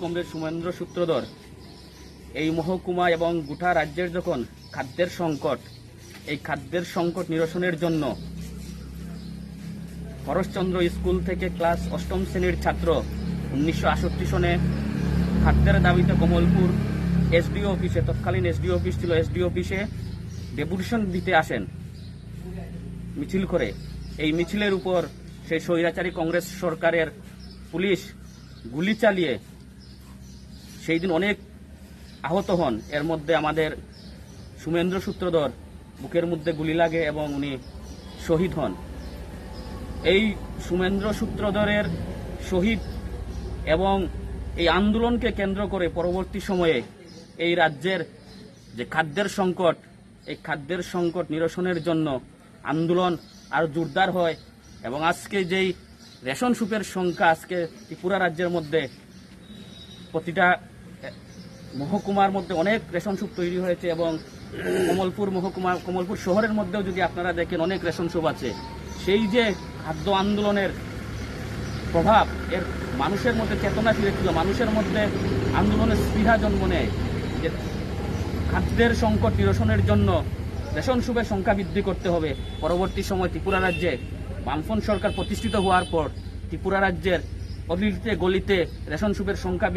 Comrade সুমেন্দ্র সূত্রধর, এই মহকুমা এবং গোটা রাজ্যের যখন খাদ্যের সংকট, এই খাদ্যের সংকট নিরসনের জন্য হরশচন্দ্র স্কুল থেকে ক্লাস অষ্টম শ্রেণির ছাত্র উনিশশো আটষট্টি সনে খাদ্যের দাবিতে কমলপুর এসডিও অফিসে, তৎকালীন এসডিও অফিস ছিল, এসডিও অফিসে ডেপুটেশন দিতে আসেন মিছিল করে। এই মিছিলের উপর সেই স্বৈরাচারী কংগ্রেস সরকারের পুলিশ গুলি চালিয়ে সেই দিন অনেক আহত হন। এর মধ্যে আমাদের সুমেন্দ্র সূত্রধর বুকের মধ্যে গুলি লাগে এবং উনি শহীদ হন। এই সুমেন্দ্র সূত্রধরের শহীদ এবং এই আন্দোলনকে কেন্দ্র করে পরবর্তী সময়ে এই রাজ্যের যে খাদ্যের সংকট, এই খাদ্যের সংকট নিরসনের জন্য আন্দোলন আরও জোরদার হয় এবং আজকে যেই রেশন সুপের সংখ্যা আজকে ত্রিপুরা রাজ্যের মধ্যে প্রতিটা মহকুমার মধ্যে অনেক রেশন সুপ তৈরি হয়েছে এবং কমলপুর মহকুমা, কমলপুর শহরের মধ্যেও যদি আপনারা দেখেন অনেক রেশন সুপ আছে। সেই যে খাদ্য আন্দোলনের প্রভাব, এর মানুষের মধ্যে চেতনা ফিরেছিল মানুষের মধ্যে আন্দোলনের স্পৃহা জন্ম নেয়। যে খাদ্যের সংকট নিরসনের জন্য রেশন সুপের সংখ্যা বৃদ্ধি করতে হবে। পরবর্তী সময় ত্রিপুরা রাজ্যে বামফ্রন্ট সরকার প্রতিষ্ঠিত হওয়ার পর ত্রিপুরা রাজ্যের অলিতে গলিতে রেশন সুপের সংখ্যা